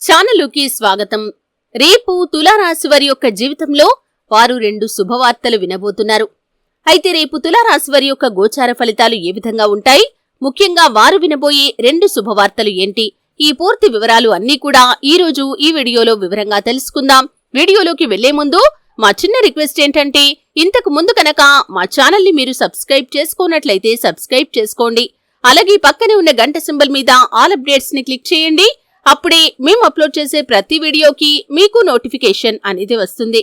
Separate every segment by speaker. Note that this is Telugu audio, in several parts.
Speaker 1: ఛానలుకి స్వాగతం. రేపు తులారాశి వారి యొక్క జీవితంలో వారు రెండు శుభవార్తలు వినబోతున్నారు. అయితే రేపు తులారాశి వారి యొక్క గోచార ఫలితాలు ఏ విధంగా ఉంటాయి? ముఖ్యంగా వారు వినబోయే రెండు శుభవార్తలు ఏంటి? ఈ పూర్తి వివరాలు అన్నీ కూడా ఈ రోజు ఈ వీడియోలో వివరంగా తెలుసుకుందాం. వీడియోలోకి వెళ్ళే ముందు మా చిన్న రిక్వెస్ట్ ఏంటంటే ఇంతకు ముందు కనుక మా ఛానల్ని మీరు సబ్స్క్రైబ్ చేసుకోనట్లయితే సబ్స్క్రైబ్ చేసుకోండి. అలాగే పక్కనే ఉన్న గంట సింబల్ మీద ఆల్ అప్డేట్స్ని క్లిక్ చేయండి. అప్పుడే మేము అప్లోడ్ చేసే ప్రతి వీడియోకి మీకు నోటిఫికేషన్ అనేది వస్తుంది.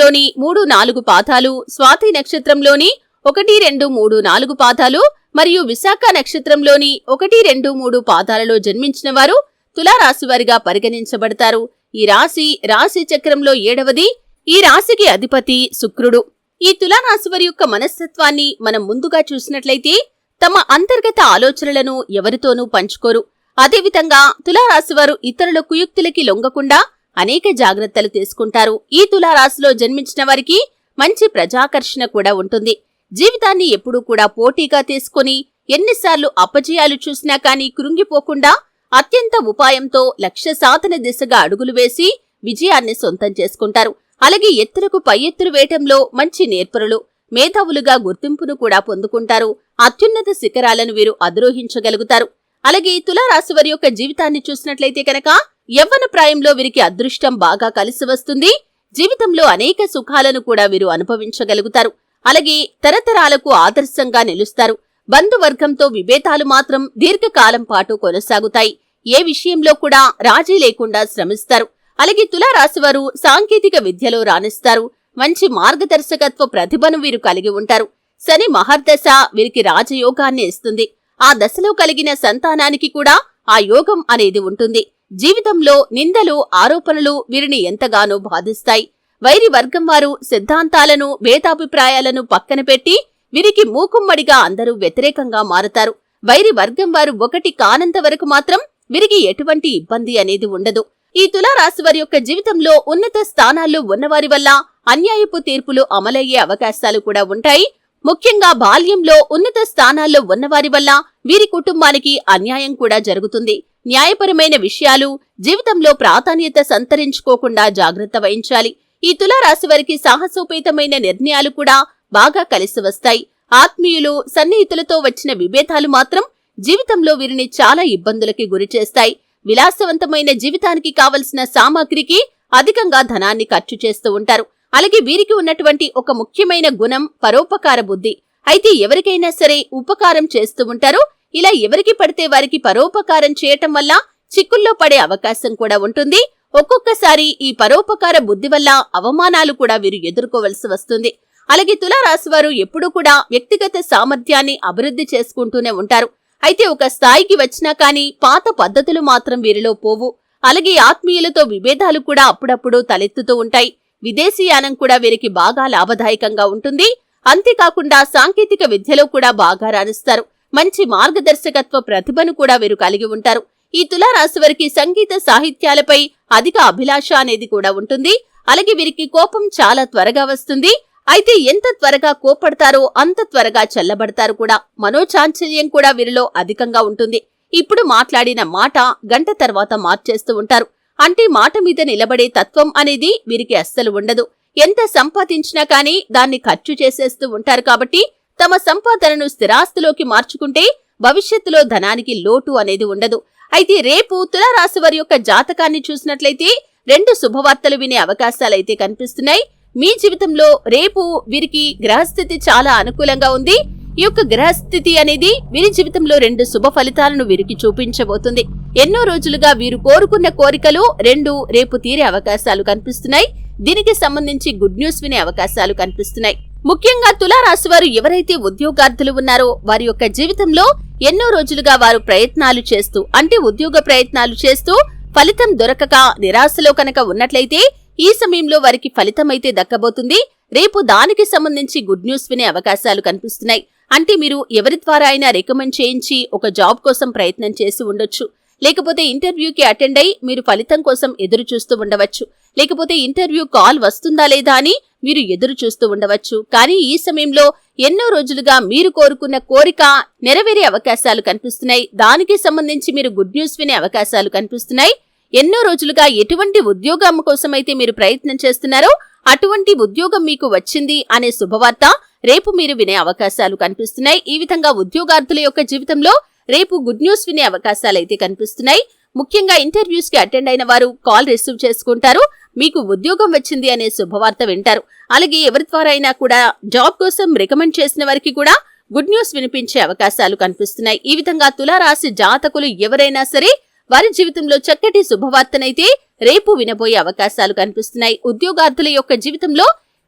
Speaker 1: నక్షత్రంలోని మూడు నాలుగు పాదాలు స్వాతి నక్షత్రంలోని ఒకటి రెండు మూడు నాలుగు పాదాలు మరియు విశాఖ నక్షత్రంలోని ఒకటి రెండు మూడు పాదాలలో జన్మించిన వారు తులారాశివారిగా పరిగణించబడతారు. ఈ రాశి రాశి చక్రంలో ఏడవది ఈ రాశికి అధిపతి శుక్రుడు. ఈ తులారాశివారి యొక్క మనస్తత్వాన్ని మనం ముందుగా చూసినట్లయితే తమ అంతర్గత ఆలోచనలను ఎవరితోనూ పంచుకోరు. అదేవిధంగా తులారాశివారు ఇతరుల కుయుక్తులకి లొంగకుండా అనేక జాగ్రత్తలు తీసుకుంటారు. ఈ తులారాశిలో జన్మించిన వారికి మంచి ప్రజాకర్షణ కూడా ఉంటుంది. జీవితాన్ని ఎప్పుడూ కూడా పోటీగా తీసుకుని ఎన్నిసార్లు అపజయాలు చూసినా కానీ కృంగిపోకుండా అత్యంత ఉపాయంతో లక్ష్య సాధన దిశగా అడుగులు వేసి విజయాన్ని సొంతం చేసుకుంటారు. అలాగే ఎత్తులకు పై ఎత్తులు వేయటంలో మంచి నేర్పరులు మేధావులుగా గుర్తింపును కూడా పొందుకుంటారు. అత్యున్నత శిఖరాలను వీరు అధిరోహించగలుగుతారు. అలాగే తులారాశి వారి యొక్క జీవితాన్ని చూసినట్లయితే కనుక యవ్వన ప్రాయంలో వీరికి అదృష్టం బాగా కలిసి వస్తుంది. జీవితంలో అనేక సుఖాలను కూడా వీరు అనుభవించగలుగుతారు. అలాగే తరతరాలకు ఆదర్శంగా నిలుస్తారు. బంధువర్గంతో విభేదాలు మాత్రం దీర్ఘకాలం పాటు కొనసాగుతాయి. ఏ విషయంలో కూడా రాజీ లేకుండా శ్రమిస్తారు. అలాగే తులారాశివారు సాంకేతిక విద్యలో రాణిస్తారు. మంచి మార్గదర్శకత్వ ప్రతిభను వీరు కలిగి ఉంటారు. శని మహర్దశ వీరికి రాజయోగాన్ని ఇస్తుంది. ఆ దశలో కలిగిన సంతానానికి కూడా ఆ యోగం అనేది ఉంటుంది. జీవితంలో నిందలు ఆరోపణలు వీరిని ఎంతగానో బాధిస్తాయి. వైరి వర్గం వారు సిద్ధాంతాలను భేదాభిప్రాయాలను పక్కన పెట్టి వీరికి మూకుమ్మడిగా అందరూ వ్యతిరేకంగా మారతారు. వైరి వర్గం వారు ఒకటి కానంత వరకు మాత్రం వీరికి ఎటువంటి ఇబ్బంది అనేది ఉండదు. ఈ తులారాశి వారి యొక్క జీవితంలో ఉన్నత స్థానాల్లో ఉన్నవారి వల్ల అన్యాయపు తీర్పులు అమలయ్యే అవకాశాలు కూడా ఉంటాయి. ముఖ్యంగా బాల్యంలో ఉన్నత స్థానాల్లో ఉన్నవారి వల్ల వీరి కుటుంబానికి అన్యాయం కూడా జరుగుతుంది. న్యాయపరమైన విషయాలు జీవితంలో ప్రాధాన్యత సంతరించుకోకుండా జాగ్రత్త వహించాలి. ఈ తులారాశి వారికి సాహసోపేతమైన నిర్ణయాలు కూడా బాగా కలిసి వస్తాయి. ఆత్మీయులు సన్నిహితులతో వచ్చిన విభేదాలు మాత్రం జీవితంలో వీరిని చాలా ఇబ్బందులకి గురిచేస్తాయి విలాసవంతమైన జీవితానికి కావలసిన సామాగ్రికి అధికంగా ధనాన్ని ఖర్చు చేస్తూ ఉంటారు. అలాగే వీరికి ఉన్నటువంటి ఒక ముఖ్యమైన గుణం పరోపకార బుద్ధి. అయితే ఎవరికైనా సరే ఉపకారం చేస్తూ ఉంటారు. ఇలా ఎవరికి పడితే వారికి పరోపకారం చేయటం వల్ల చిక్కుల్లో పడే అవకాశం కూడా ఉంటుంది. ఒక్కొక్కసారి ఈ పరోపకార బుద్ధి వల్ల అవమానాలు కూడా వీరు ఎదుర్కోవలసి వస్తుంది. అలాగే తులారాశివారు ఎప్పుడూ కూడా వ్యక్తిగత సామర్థ్యాన్ని అభివృద్ధి చేసుకుంటూనే ఉంటారు. అయితే ఒక స్థాయికి వచ్చినా కానీ పాత పద్ధతులు మాత్రం వీరిలో పోవు. అలాగే ఆత్మీయులతో విభేదాలు కూడా అప్పుడప్పుడు తలెత్తుతూ ఉంటాయి. విదేశీయానం కూడా వీరికి బాగా లాభదాయకంగా ఉంటుంది. అంతేకాకుండా సాంకేతిక విద్యలో కూడా బాగా రాణిస్తారు. మంచి మార్గదర్శకత్వ ప్రతిభను కూడా వీరు కలిగి ఉంటారు. ఈ తులారాశి వారికి సంగీత సాహిత్యాలపై అధిక అభిలాష అనేది కూడా ఉంటుంది. అలాగే వీరికి కోపం చాలా త్వరగా వస్తుంది. అయితే ఎంత త్వరగా కోపడతారో అంత త్వరగా చల్లబడతారు కూడా. మనోచాంచల్యం కూడా వీరిలో అధికంగా ఉంటుంది. ఇప్పుడు మాట్లాడిన మాట గంట తర్వాత మార్చేస్తూ ఉంటారు. అంటే మాట మీద నిలబడే తత్వం అనేది వీరికి అస్సలు ఉండదు. ఎంత సంపాదించినా కానీ దాన్ని ఖర్చు చేసేస్తూ ఉంటారు కాబట్టి తమ సంపాదనను స్థిరాస్తిలోకి మార్చుకుంటే భవిష్యత్తులో ధనానికి లోటు అనేది ఉండదు. అయితే రేపు తులారాశి వారి యొక్క జాతకాన్ని చూసినట్లయితే రెండు శుభవార్తలు వినే అవకాశాలైతే కనిపిస్తున్నాయి. మీ జీవితంలో రేపు వీరికి గ్రహస్థితి చాలా అనుకూలంగా ఉంది. ఈ యొక్క గ్రహస్థితి అనేది వీరి జీవితంలో రెండు శుభ ఫలితాలను వీరికి చూపించబోతుంది. ఎన్నో రోజులుగా వీరు కోరుకున్న కోరికలు రెండు రేపు తీరే అవకాశాలు కనిపిస్తున్నాయి. దీనికి సంబంధించి గుడ్ న్యూస్ వినే అవకాశాలు కనిపిస్తున్నాయి. ముఖ్యంగా తులారాశి వారు ఎవరైతే ఉద్యోగార్థులు ఉన్నారో వారి యొక్క జీవితంలో ఎన్నో రోజులుగా వారు ప్రయత్నాలు చేస్తూ అంటే ఉద్యోగ ప్రయత్నాలు చేస్తూ ఫలితం దొరకక నిరాశలో కనుక ఉన్నట్లయితే ఈ సమయంలో వారికి ఫలితం అయితే దక్కబోతుంది. రేపు దానికి సంబంధించి గుడ్ న్యూస్ వినే అవకాశాలు కనిపిస్తున్నాయి. అంటే మీరు ఎవరి ద్వారా అయినా రికమెండ్ చేయించి ఒక జాబ్ కోసం ప్రయత్నం చేసి ఉండొచ్చు. లేకపోతే ఇంటర్వ్యూకి అటెండ్ అయి మీరు ఫలితం కోసం ఎదురు చూస్తూ ఉండవచ్చు. లేకపోతే ఇంటర్వ్యూ కాల్ వస్తుందా లేదా అని మీరు ఎదురు చూస్తూ ఉండవచ్చు. కానీ ఈ సమయంలో ఎన్నో రోజులుగా మీరు కోరుకున్న కోరిక నెరవేరే అవకాశాలు కనిపిస్తున్నాయి. దానికి సంబంధించి మీరు గుడ్ న్యూస్ వినే అవకాశాలు కనిపిస్తున్నాయి. ఎన్నో రోజులుగా ఎటువంటి ఉద్యోగం కోసమైతే మీరు ప్రయత్నం చేస్తున్నారో అటువంటి ఉద్యోగం మీకు వచ్చింది అనే శుభవార్త రేపు మీరు వినే అవకాశాలు కనిపిస్తున్నాయి. ఈ విధంగా ఉద్యోగార్థుల యొక్క జీవితంలో రేపు గుడ్ న్యూస్ వినే అవకాశాలైతే కనిపిస్తున్నాయి. ముఖ్యంగా ఇంటర్వ్యూస్కి అటెండ్ అయిన వారు కాల్ రిసీవ్ చేసుకుంటారు. మీకు ఉద్యోగం వచ్చింది అనే శుభవార్త వింటారు. అలాగే ఎవరి ద్వారా అయినా కూడా జాబ్ కోసం రికమెండ్ చేసిన వారికి కూడా గుడ్ న్యూస్ వినిపించే అవకాశాలు కనిపిస్తున్నాయి. ఈ విధంగా తులారాశి జాతకులు ఎవరైనా సరే వారి జీవితంలో చక్కటి శుభవార్తనైతే రేపు వినబోయే అవకాశాలు కనిపిస్తున్నాయి. ఉద్యోగార్థుల యొక్క జీవితంలో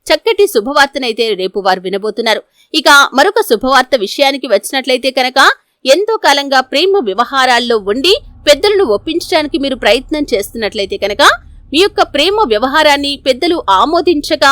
Speaker 1: చక్కటి శుభవార్తనైతే రేపు వారు వినబోతున్నారు. ఇక మరొక శుభవార్త విషయానికి వచ్చినట్లయితే కనుక ఎంతో కాలంగా ప్రేమ వ్యవహారాల్లో ఉండి పెద్దలను ఒప్పించడానికి మీరు ప్రయత్నం చేస్తున్నట్లయితే కనుక మీ యొక్క ప్రేమ వ్యవహారాన్ని పెద్దలు ఆమోదించక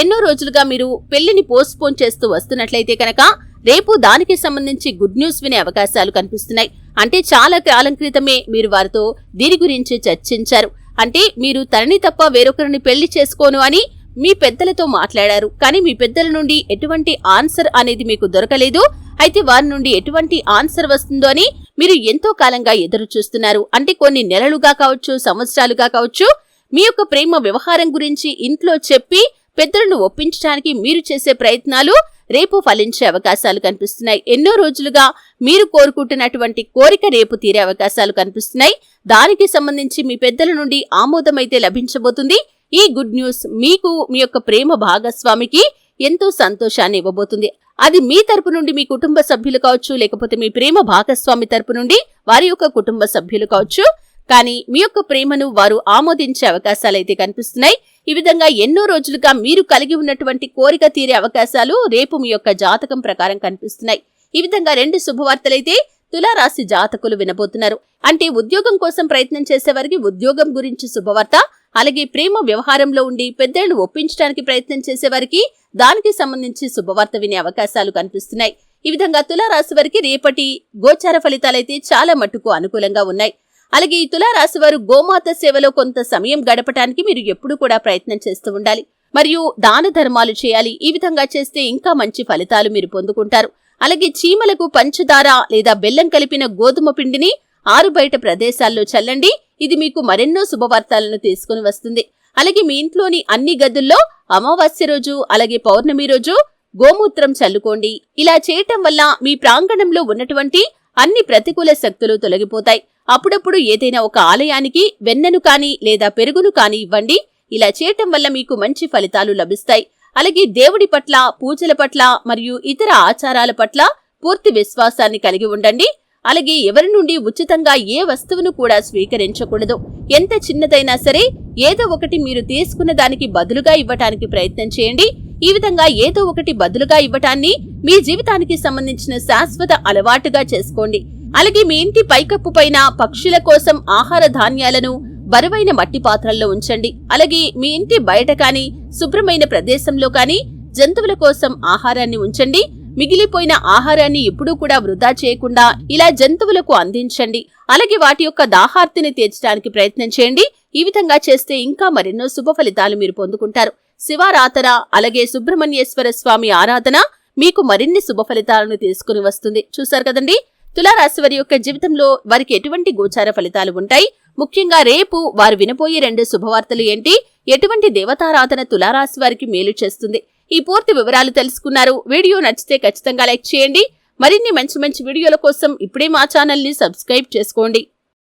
Speaker 1: ఎన్నో రోజులుగా మీరు పెళ్ళిని పోస్ట్పోన్ చేస్తూ వస్తున్నట్లయితే కనుక రేపు దానికి సంబంధించి గుడ్ న్యూస్ వినే అవకాశాలు కనిపిస్తున్నాయి. అంటే చాలా కాలం క్రితమే మీరు వారితో దీని గురించి చర్చించారు. అంటే మీరు తనని తప్ప వేరొకరిని పెళ్ళి చేసుకోను అని మీ పెద్దలతో మాట్లాడారు. కానీ మీ పెద్దల నుండి ఎటువంటి ఆన్సర్ అనేది మీకు దొరకలేదు. అయితే వారి నుండి ఎటువంటి ఆన్సర్ వస్తుందో అని మీరు ఎంతో కాలంగా ఎదురు చూస్తున్నారు. అంటే కొన్ని నెలలుగా కావచ్చు సంవత్సరాలుగా కావచ్చు మీ యొక్క ప్రేమ వ్యవహారం గురించి ఇంట్లో చెప్పి పెద్దలను ఒప్పించడానికి మీరు చేసే ప్రయత్నాలు రేపు ఫలించే అవకాశాలు కనిపిస్తున్నాయి. ఎన్నో రోజులుగా మీరు కోరుకుంటున్నటువంటి కోరిక రేపు తీరే అవకాశాలు కనిపిస్తున్నాయి. దానికి సంబంధించి మీ పెద్దల నుండి ఆమోదమైతే లభించబోతుంది. ఈ గుడ్ న్యూస్ మీకు మీ యొక్క ప్రేమ భాగస్వామికి ఎంతో సంతోషాన్ని ఇవ్వబోతుంది. అది మీ తరపు నుండి మీ కుటుంబ సభ్యులు కావచ్చు లేకపోతే మీ ప్రేమ భాగస్వామి తరపు నుండి వారి యొక్క కుటుంబ సభ్యులు కావచ్చు. కానీ మీ యొక్క ప్రేమను వారు ఆమోదించే అవకాశాలైతే కనిపిస్తున్నాయి. ఈ విధంగా ఎన్నో రోజులుగా మీరు కలిగి ఉన్నటువంటి కోరిక తీరే అవకాశాలు రేపు మీ యొక్క జాతకం ప్రకారం కనిపిస్తున్నాయి. ఈ విధంగా రెండు శుభవార్తలైతే తులారాశి జాతకులు వినబోతున్నారు. అంటే ఉద్యోగం కోసం ప్రయత్నం చేసేవారికి ఉద్యోగం గురించి శుభవార్త అలాగే ప్రేమ వ్యవహారంలో ఉండి పెద్దలను ఒప్పించడానికి ప్రయత్నం చేసేవారికి దానికి సంబంధించి శుభవార్త వినే అవకాశాలు కనిపిస్తున్నాయి. ఈ విధంగా తులారాశి వారికి రేపటి గోచార ఫలితాలైతే చాలా మట్టుకు అనుకూలంగా ఉన్నాయి. అలాగే ఈ తులారాశి వారు గోమాత సేవలో కొంత సమయం గడపటానికి మీరు ఎప్పుడు కూడా ప్రయత్నం చేస్తూ ఉండాలి. మరియు దాన ధర్మాలు చేయాలి. ఈ విధంగా చేస్తే ఇంకా మంచి ఫలితాలు మీరు పొందుకుంటారు. అలాగే చీమలకు పంచదార లేదా బెల్లం కలిపిన గోధుమ పిండిని ఆరు బయట ప్రదేశాల్లో చల్లండి. ఇది మీకు మరెన్నో శుభవార్తలను తీసుకుని వస్తుంది. అలాగే మీ ఇంట్లోని అన్ని గదుల్లో అమావాస్య రోజు అలాగే పౌర్ణమి రోజు గోమూత్రం చల్లుకోండి. ఇలా చేయటం వల్ల మీ ప్రాంగణంలో ఉన్నటువంటి అన్ని ప్రతికూల శక్తులు తొలగిపోతాయి. అప్పుడప్పుడు ఏదైనా ఒక ఆలయానికి వెన్నను కానీ లేదా పెరుగును కానీ ఇవ్వండి. ఇలా చేయటం వల్ల మీకు మంచి ఫలితాలు లభిస్తాయి. అలాగే దేవుడి పట్ల పూజల పట్ల మరియు ఇతర ఆచారాల పట్ల పూర్తి విశ్వాసాన్ని కలిగి ఉండండి. అలాగే ఎవరి నుండి ఉచితంగా ఏ వస్తువును కూడా స్వీకరించకూడదు. ఎంత చిన్నదైనా సరే ఏదో ఒకటి మీరు తీసుకున్న దానికి బదులుగా ఇవ్వటానికి ప్రయత్నం చేయండి. ఈ విధంగా ఏదో ఒకటి బదులుగా ఇవ్వటాన్ని మీ జీవితానికి సంబంధించిన శాశ్వత అలవాటుగా చేసుకోండి. అలాగే మీ ఇంటి పైకప్పు పైన పక్షుల కోసం ఆహార ధాన్యాలను బరువైన మట్టి పాత్రల్లో ఉంచండి. అలాగే మీ ఇంటి బయట కాని శుభ్రమైన ప్రదేశంలో కాని జంతువుల కోసం ఆహారాన్ని ఉంచండి. మిగిలిపోయిన ఆహారాన్ని ఎప్పుడూ కూడా వృధా చేయకుండా ఇలా జంతువులకు అందించండి. అలాగే వాటి యొక్క దాహార్తిని తీర్చడానికి ప్రయత్నం చేయండి. ఈ విధంగా చేస్తే ఇంకా మరెన్నో శుభ ఫలితాలు మీరు పొందుకుంటారు. శివారాధన అలాగే సుబ్రహ్మణ్యేశ్వర స్వామి ఆరాధన మీకు మరిన్ని శుభ ఫలితాలను తీసుకుని వస్తుంది. చూశారు కదండి? తులారాశి వారి యొక్క జీవితంలో వారికి ఎటువంటి గోచార ఫలితాలు ఉంటాయి? ముఖ్యంగా రేపు వారు వినబోయే రెండు శుభవార్తలు ఏంటి? ఎటువంటి దేవతారాధన తులారాశి వారికి మేలు చేస్తుంది? ఈ పూర్తి వివరాలు తెలుసుకున్నారు. వీడియో నచ్చితే ఖచ్చితంగా లైక్ చేయండి. మరిన్ని మంచి మంచి వీడియోల కోసం ఇప్పుడే మా ఛానల్ని సబ్స్క్రైబ్ చేసుకోండి.